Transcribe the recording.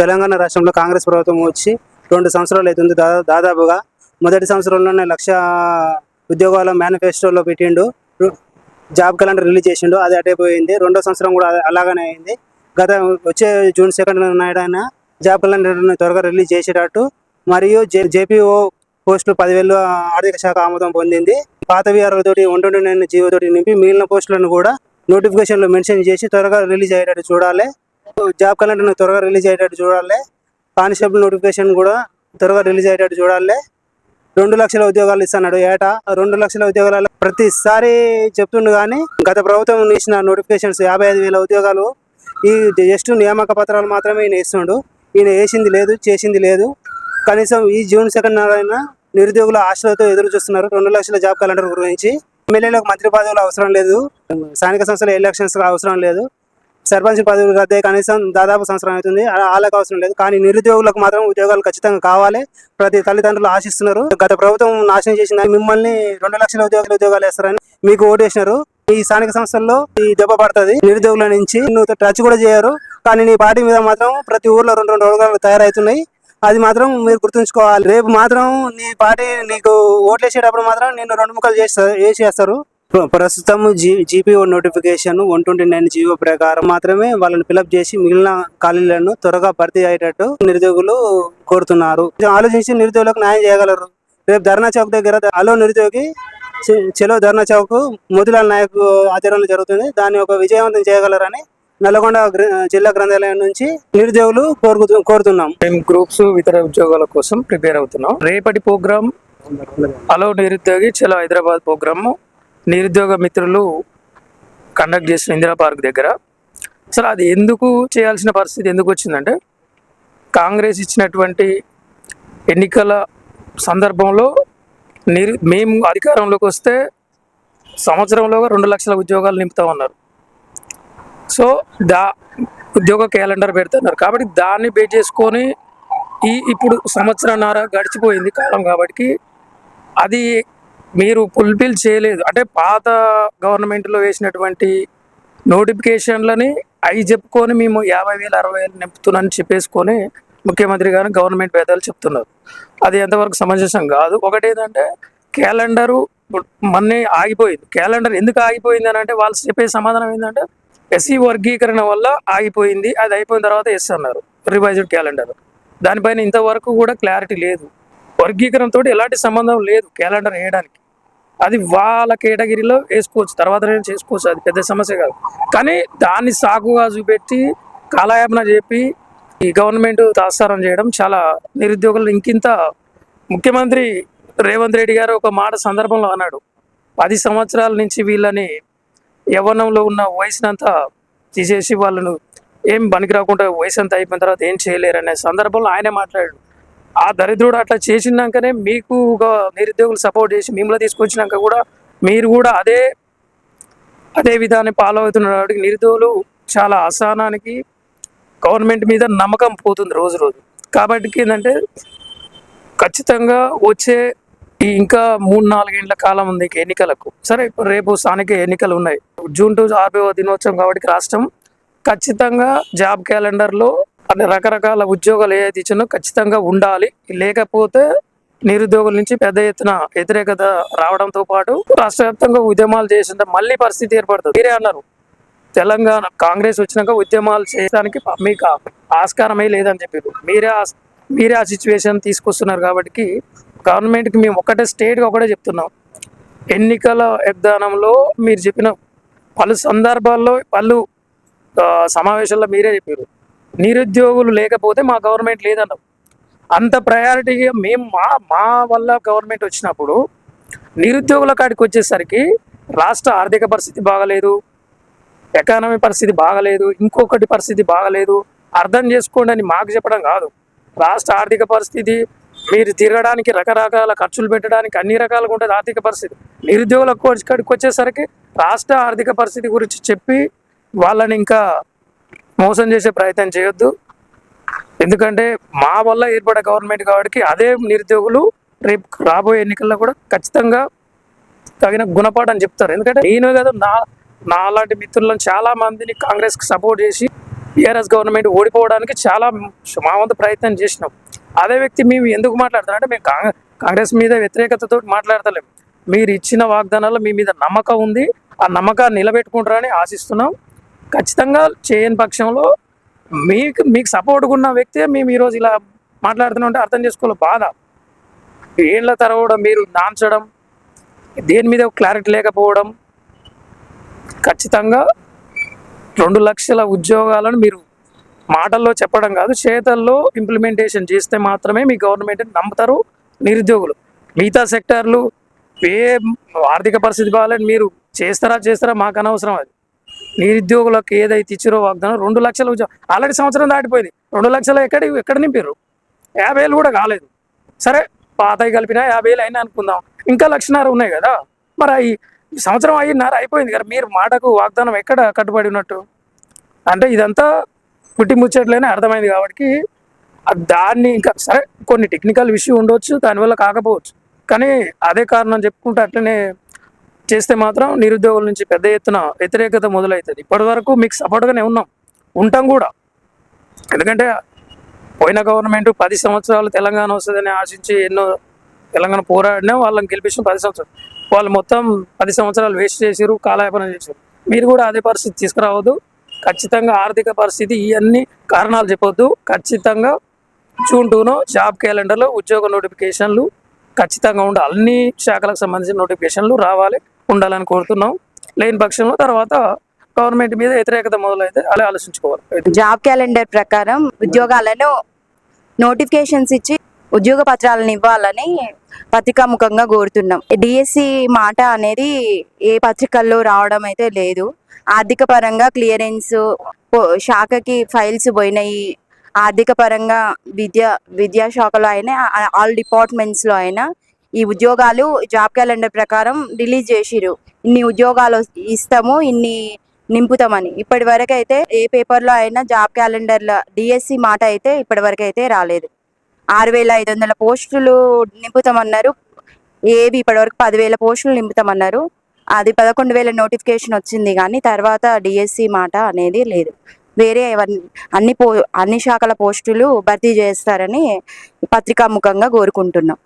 తెలంగాణ రాష్ట్రంలో కాంగ్రెస్ ప్రభుత్వం వచ్చి రెండు సంవత్సరాలు అవుతుంది. దాదాపుగా మొదటి సంవత్సరంలోనే లక్ష ఉద్యోగాల మేనిఫెస్టోలో పెట్టిండు. జాబ్ క్యాలెండర్ రిలీజ్ చేసిండు. అది అటైపోయింది రెండో సంవత్సరం కూడా అలాగనే అయింది. గత వచ్చే జూన్ సెకండ్ నాయుడైనా జాబ్ క్యాలెండర్ని త్వరగా రిలీజ్ చేసేటట్టు మరియు జే జేపీఓ పోస్టులు పదివేలు ఆర్థిక శాఖ ఆమోదం పొందింది. పాత తోటి ఒంటి జీవోతోటి నింపి మిగిలిన పోస్టులను కూడా నోటిఫికేషన్లో మెన్షన్ చేసి త్వరగా రిలీజ్ అయ్యేటట్టు చూడాలి జాబ్ క్యాలెండర్ని త్వరగా రిలీజ్ అయ్యేటట్టు చూడాలి. కానిస్టేబుల్ నోటిఫికేషన్ కూడా త్వరగా రిలీజ్ అయ్యేటట్టు చూడాలి. రెండు లక్షల ఉద్యోగాలు ఇస్తున్నాడు ఏటా. రెండు లక్షల ఉద్యోగాల ప్రతిసారి చెప్తుండు కానీ గత ప్రభుత్వం ఇచ్చిన నోటిఫికేషన్స్ యాభై ఐదు వేల ఉద్యోగాలు ఈ జస్ట్ నియామక పత్రాలు మాత్రమే ఈయన ఇస్తుండు ఈయన వేసింది లేదు చేసింది లేదు. కనీసం ఈ జూన్ సెకండ్ నాడైనా నిరుద్యోగుల ఆశలతో ఎదురు చూస్తున్నారు రెండు లక్షల జాబ్ క్యాలెండర్ గురించి. ఎమ్మెల్యేలకు మంత్రి పదవులు అవసరం లేదు. స్థానిక సంస్థల ఎలక్షన్స్ అవసరం లేదు. సర్పంచ్ పదవులు రద్దే కనీసం దాదాపు సంవత్సరం అవుతుంది. వాళ్ళకి అవసరం లేదు. కానీ నిరుద్యోగులకు మాత్రం ఉద్యోగాలు ఖచ్చితంగా కావాలి. ప్రతి తల్లిదండ్రులు ఆశిస్తున్నారు. గత ప్రభుత్వం నాశనం చేసిన మిమ్మల్ని రెండు లక్షల ఉద్యోగాలు ఉద్యోగాలు వేస్తారని మీకు ఓటేసినారు ఈ స్థానిక సంస్థల్లో ఈ దెబ్బ పడుతుంది. నిరుద్యోగుల నుంచి నువ్వు టచ్ కూడా చేయరు. కానీ నీ పార్టీ మీద మాత్రం ప్రతి ఊర్లో రెండు రెండు ఉద్యోగాలు తయారవుతున్నాయి. అది మాత్రం మీరు గుర్తుంచుకోవాలి. రేపు మాత్రం నీ పార్టీ నీకు ఓట్లేసేటప్పుడు మాత్రం నేను రెండు ముక్కలు చేస్తారు వేసేస్తారు ప్రస్తుతం G GPO notification one twenty nine GO ప్రకారం మాత్రమే వాళ్ళని ఫిలప్ చేసి మిగిలిన ఖాళీలను త్వరగా భర్తీ అయ్యేటట్టు నిరుద్యోగులు కోరుతున్నారు. ఆలోచించి నిరుద్యోగులకు న్యాయం చేయగలరు. రేపు ధర్నా చౌక్ దగ్గర అలో నిరుద్యోగి చెలో ధర్నా చౌక్ మోతిలాల్ నాయక్ ఆచరణలు జరుగుతుంది. దాన్ని ఒక విజయవంతం చేయగలరని నల్గొండ జిల్లా గ్రంథాలయం నుంచి నిరుద్యోగులు కోరుకు కోరుతున్నాం. మేము గ్రూప్స్ ఇతర ఉద్యోగాల కోసం ప్రిపేర్ అవుతున్నాం. రేపటి ప్రోగ్రామ్ అలో నిరుద్యోగి చలో హైదరాబాద్ ప్రోగ్రామ్ నిరుద్యోగ మిత్రులు కండక్ట్ చేసిన ఇందిరా పార్క్ దగ్గర. అసలు అది ఎందుకు చేయాల్సిన పరిస్థితి ఎందుకు వచ్చిందంటే కాంగ్రెస్ ఇచ్చినటువంటి ఎన్నికల సందర్భంలో నిరు మేము అధికారంలోకి వస్తే సంవత్సరంలోగా రెండు లక్షల ఉద్యోగాలు నింపుతా ఉన్నారు. సో దా ఉద్యోగ క్యాలెండర్ పెడుతున్నారు. కాబట్టి దాన్ని బేస్ చేసుకొని ఈ ఇప్పుడు సంవత్సరంన్నర గడిచిపోయింది కాలం కాబట్టి అది మీరు ఫుల్ఫిల్ చేయలేదు. అంటే పాత గవర్నమెంట్లో వేసినటువంటి నోటిఫికేషన్లని అవి చెప్పుకొని మేము యాభై వేలు అరవై వేలు నింపుతున్నానని చెప్పేసుకొని ముఖ్యమంత్రి గారు గవర్నమెంట్ పేదలు చెప్తున్నారు. అది ఎంతవరకు సమంజసం కాదు. ఒకటి ఏంటంటే క్యాలెండరు మొన్నే ఆగిపోయింది. క్యాలెండర్ ఎందుకు ఆగిపోయింది అని అంటే వాళ్ళు చెప్పే సమాధానం ఏంటంటే ఎస్సీ వర్గీకరణ వల్ల ఆగిపోయింది. అది అయిపోయిన తర్వాత ఎస్ అన్నారు. Revised calendar. దానిపైన ఇంతవరకు కూడా క్లారిటీ లేదు. వర్గీకరణతో ఎలాంటి సంబంధం లేదు క్యాలెండర్ వేయడానికి. అది వాళ్ళ కేటగిరీలో వేసుకోవచ్చు. తర్వాత నేను చేసుకోవచ్చు. అది పెద్ద సమస్య కాదు. కానీ దాన్ని సాకుగా చూపెట్టి కాలయాపన చెప్పి ఈ గవర్నమెంట్ తాత్సారం చేయడం చాలా నిరుద్యోగులు ఇంకింత ముఖ్యమంత్రి రేవంత్ రెడ్డి గారు ఒక మాట సందర్భంలో అన్నాడు. పది సంవత్సరాల నుంచి వీళ్ళని యవ్వనంలో ఉన్న వయసునంతా తీసేసి వాళ్ళను ఏం పనికి రాకుండా వయసు అంతా అయిపోయిన తర్వాత ఏం చేయలేరు అనే సందర్భంలో ఆయనే మాట్లాడాడు. ఆ దరిద్రుడు అట్లా చేసినాకనే మీకు ఒక నిరుద్యోగులు సపోర్ట్ చేసి మిమ్మల్ని తీసుకొచ్చినాక కూడా మీరు కూడా అదే అదే విధాన్ని ఫాలో అవుతున్న నిరుద్యోగులు చాలా అసహనానికి గవర్నమెంట్ మీద నమ్మకం పోతుంది రోజు రోజు. కాబట్టి ఏంటంటే ఖచ్చితంగా వచ్చే ఈ ఇంకా మూడు నాలుగేండ్ల కాలం ఉంది ఎన్నికలకు. సరే ఇప్పుడు రేపు స్థానిక ఎన్నికలు ఉన్నాయి. జూన్ టూ ఆర్బీఓ దినోత్సవం కాబట్టి రాష్ట్రం ఖచ్చితంగా జాబ్ క్యాలెండర్లో అన్ని రకరకాల ఉద్యోగాలు ఏదైతే ఇచ్చినో ఖచ్చితంగా ఉండాలి. లేకపోతే నిరుద్యోగుల నుంచి పెద్ద ఎత్తున వ్యతిరేకత రావడంతో పాటు రాష్ట్ర వ్యాప్తంగా ఉద్యమాలు చేసిన మళ్ళీ పరిస్థితి ఏర్పడుతుంది. మీరే అన్నారు. తెలంగాణ కాంగ్రెస్ వచ్చినాక ఉద్యమాలు చేయడానికి మీకు ఆస్కారమే లేదని చెప్పారు. మీరే మీరే ఆ సిచ్యువేషన్ తీసుకొస్తున్నారు కాబట్టి గవర్నమెంట్కి మేము ఒకటే స్టేట్గా ఒకటే చెప్తున్నాం. ఎన్నికల విధానంలో మీరు చెప్పిన పలు సందర్భాల్లో పలు సమావేశాల్లో మీరే చెప్పారు. నిరుద్యోగులు లేకపోతే మా గవర్నమెంట్ లేదన్నాం. అంత ప్రయారిటీగా మేము మా మా వల్ల గవర్నమెంట్ వచ్చినప్పుడు నిరుద్యోగుల కాడికి వచ్చేసరికి రాష్ట్ర ఆర్థిక పరిస్థితి బాగలేదు ఎకానమీ పరిస్థితి బాగలేదు ఇంకొకటి పరిస్థితి బాగలేదు. అర్థం చేసుకోండి అని మాకు చెప్పడం కాదు. రాష్ట్ర ఆర్థిక పరిస్థితి మీరు తిరగడానికి రకరకాల ఖర్చులు పెట్టడానికి అన్ని రకాలుగా ఉంటుంది ఆర్థిక పరిస్థితి. నిరుద్యోగుల కాడికి వచ్చేసరికి రాష్ట్ర ఆర్థిక పరిస్థితి గురించి చెప్పి వాళ్ళని ఇంకా మోసం చేసే ప్రయత్నం చేయొద్దు. ఎందుకంటే మా వల్ల ఏర్పడే గవర్నమెంట్ కాబట్టి అదే నిరుద్యోగులు రేపు రాబోయే ఎన్నికల్లో కూడా ఖచ్చితంగా తగిన గుణపాఠం చెప్తారు. ఎందుకంటే నేను కదా నా నాలాంటి మిత్రులను చాలా మందిని కాంగ్రెస్కి సపోర్ట్ చేసి టీఆర్ఎస్ గవర్నమెంట్ ఓడిపోవడానికి చాలా మా వంతు ప్రయత్నం చేసినాం. అదే వ్యక్తి మేము ఎందుకు మాట్లాడతాం అంటే మేము కాంగ్రెస్ కాంగ్రెస్ మీద వ్యతిరేకతతో మాట్లాడతలేం. మీరు ఇచ్చిన వాగ్దానాలు మీ మీద నమ్మకం ఉంది. ఆ నమ్మకాన్ని నిలబెట్టుకుంటారని ఆశిస్తున్నాం. ఖచ్చితంగా చేయని పక్షంలో మీకు మీకు సపోర్ట్గా ఉన్న వ్యక్తే మేము ఈరోజు ఇలా మాట్లాడుతున్నామంటే అర్థం చేసుకోవాలి బాధ. ఏళ్ళ తరవడం మీరు నాంచడం దేని మీద క్లారిటీ లేకపోవడం ఖచ్చితంగా రెండు లక్షల ఉద్యోగాలను మీరు మాటల్లో చెప్పడం కాదు చేతల్లో ఇంప్లిమెంటేషన్ చేస్తే మాత్రమే మీ గవర్నమెంట్ నమ్ముతారు నిరుద్యోగులు. మిగతా సెక్టార్లు ఏ ఆర్థిక పరిస్థితి కావాలని మీరు చేస్తారా చేస్తారా మాకు అనవసరం అది. నిరుద్యోగులకు ఏదైతే ఇచ్చారో వాగ్దానం రెండు లక్షల ఉద్యోగం ఆల్రెడీ సంవత్సరం దాటిపోయింది. రెండు లక్షలు ఎక్కడ ఎక్కడ నింపారు యాభై వేలు కూడా కాలేదు. సరే పాతవి కలిపినా యాభై వేలు అయినా అనుకుందాం. ఇంకా లక్షన్నర ఉన్నాయి కదా. మరి ఈ సంవత్సరం అయినారు అయిపోయింది కదా. మీరు మాటకు వాగ్దానం ఎక్కడ కట్టుబడి ఉన్నట్టు? అంటే ఇదంతా పుట్టి ముచ్చట్లేనే అర్థమైంది కాబట్టి దాన్ని ఇంకా సరే కొన్ని టెక్నికల్ ఇష్యూ ఉండొచ్చు దానివల్ల కాకపోవచ్చు. కానీ అదే కారణం చెప్పుకుంటే అట్లనే చేస్తే మాత్రం నిరుద్యోగుల నుంచి పెద్ద ఎత్తున వ్యతిరేకత మొదలవుతుంది ఇప్పటి వరకు మీకు సపోర్ట్గానే ఉన్నాం. ఉంటాం కూడా. ఎందుకంటే పోయిన గవర్నమెంట్ పది సంవత్సరాలు తెలంగాణ వస్తుందని ఆశించి ఎన్నో తెలంగాణ పోరాడినా వాళ్ళని గెలిపించిన పది సంవత్సరాలు. వాళ్ళు మొత్తం పది సంవత్సరాలు వేస్ట్ చేసిరు కాలయాపన చేశారు మీరు కూడా అదే పరిస్థితి తీసుకురావద్దు. ఖచ్చితంగా ఆర్థిక పరిస్థితి ఇవన్నీ కారణాలు చెప్పొద్దు. ఖచ్చితంగా జూన్ టూను జాబ్ క్యాలెండర్లో ఉద్యోగ నోటిఫికేషన్లు ఖచ్చితంగా ఉండాలి అన్ని శాఖలకు సంబంధించిన నోటిఫికేషన్లు రావాలి ఉండాలని కోరుతున్నాం. లేని పక్షంలో తర్వాత గవర్నమెంట్ మీద వ్యతిరేకత మొదలైతే అలా ఆలోచించుకోవాలి. జాబ్ క్యాలెండర్ ప్రకారం ఉద్యోగాలను నోటిఫికేషన్స్ ఇచ్చి ఉద్యోగ పత్రాలను ఇవ్వాలని పత్రికాముఖంగా కోరుతున్నాం. డిఎస్సి మాట అనేది ఏ పత్రికల్లో రావడం అయితే లేదు. ఆర్థిక పరంగా క్లియరెన్స్ శాఖకి ఫైల్స్ పోయినాయి ఆర్థిక పరంగా విద్యా విద్యాశాఖలో అయినా ఆల్ డిపార్ట్మెంట్స్లో అయినా ఈ ఉద్యోగాలు జాబ్ క్యాలెండర్ ప్రకారం రిలీజ్ చేసిరు ఇన్ని ఉద్యోగాలు ఇస్తాము ఇన్ని నింపుతామని. ఇప్పటి వరకు అయితే ఏ పేపర్లో అయినా జాబ్ క్యాలెండర్ల డిఎస్సి మాట అయితే ఇప్పటి వరకు అయితే రాలేదు. ఆరు వేల ఐదు వందల పోస్టులు నింపుతామన్నారు. ఏవి ఇప్పటివరకు పదివేల పోస్టులు నింపుతామన్నారు. అది పదకొండు వేల నోటిఫికేషన్ వచ్చింది కానీ తర్వాత డిఎస్సి మాట అనేది లేదు. వేరే అన్ని పో అన్ని శాఖల పోస్టులు భర్తీ చేస్తారని పత్రికాముఖంగా కోరుకుంటున్నాం.